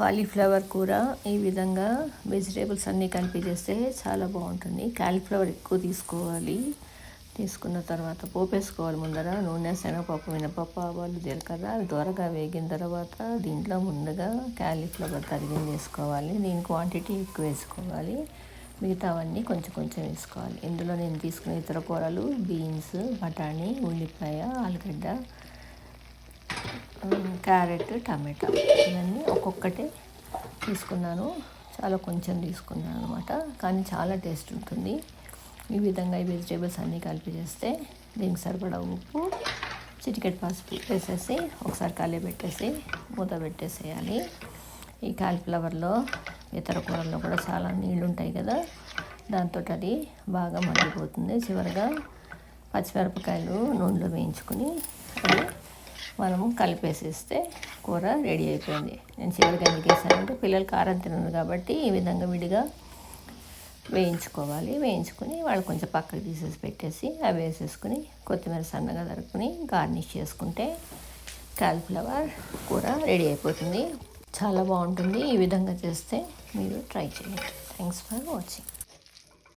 Cauliflower కూర ఈ విధంగా వెజిటేబుల్స్ అన్నీ కలిపి చేస్తే చాలా బాగుంటుంది. కాలీఫ్లవర్ ఎక్కువ తీసుకోవాలి. తీసుకున్న తర్వాత పోపేసుకోవాలి ముందర. నూనె శనగపప్పు మినపప్పు ఆవాలు జీలకర్ర అవి త్వరగా వేగిన తర్వాత దీంట్లో ముందుగా కాలీఫ్లవర్ తరిగింది వేసుకోవాలి. దీని క్వాంటిటీ ఎక్కువ వేసుకోవాలి. మిగతావన్నీ కొంచెం కొంచెం వేసుకోవాలి. ఇందులో నేను తీసుకునే ఇతర కూరలు బీన్స్ బఠానీ ఉల్లిపాయ ఆలుగడ్డ క్యారెట్ టమాటా. ఇవన్నీ ఒక్కొక్కటి తీసుకున్నాను. చాలా కొంచెం తీసుకున్నాను అనమాట కానీ చాలా టేస్ట్ ఉంటుంది. ఈ విధంగా ఈ వెజిటేబుల్స్ అన్నీ కలిపి చేస్తే దీనికి సరిపడా ఉప్పు చిటికెట్ పసుపు వేసేసి ఒకసారి కలిపి పెట్టేసి మూత పెట్టేసేయాలి. ఈ కాలిఫ్లవర్లో ఇతర కూరల్లో కూడా చాలా నీళ్ళు ఉంటాయి కదా దాంతో అది బాగా మగ్గిపోతుంది. చివరిగా పచ్చిమిరపకాయలు నూనెలో వేయించుకుని అది మనము కలిపేసేస్తే కూర రెడీ అయిపోయింది. నేను చివరికి ఎందుకు వేసానంటే పిల్లలు కారం తినరు కాబట్టి ఈ విధంగా విడిగా వేయించుకోవాలి. వేయించుకుని వాళ్ళు కొంచెం పక్కకు తీసేసి పెట్టేసి అవి వేసేసుకుని కొత్తిమీర సన్నగా తరుపుకొని గార్నిష్ చేసుకుంటే కాలిఫ్లవర్ కూర రెడీ అయిపోతుంది. చాలా బాగుంటుంది. ఈ విధంగా చేస్తే మీరు ట్రై చేయండి. Thanks for watching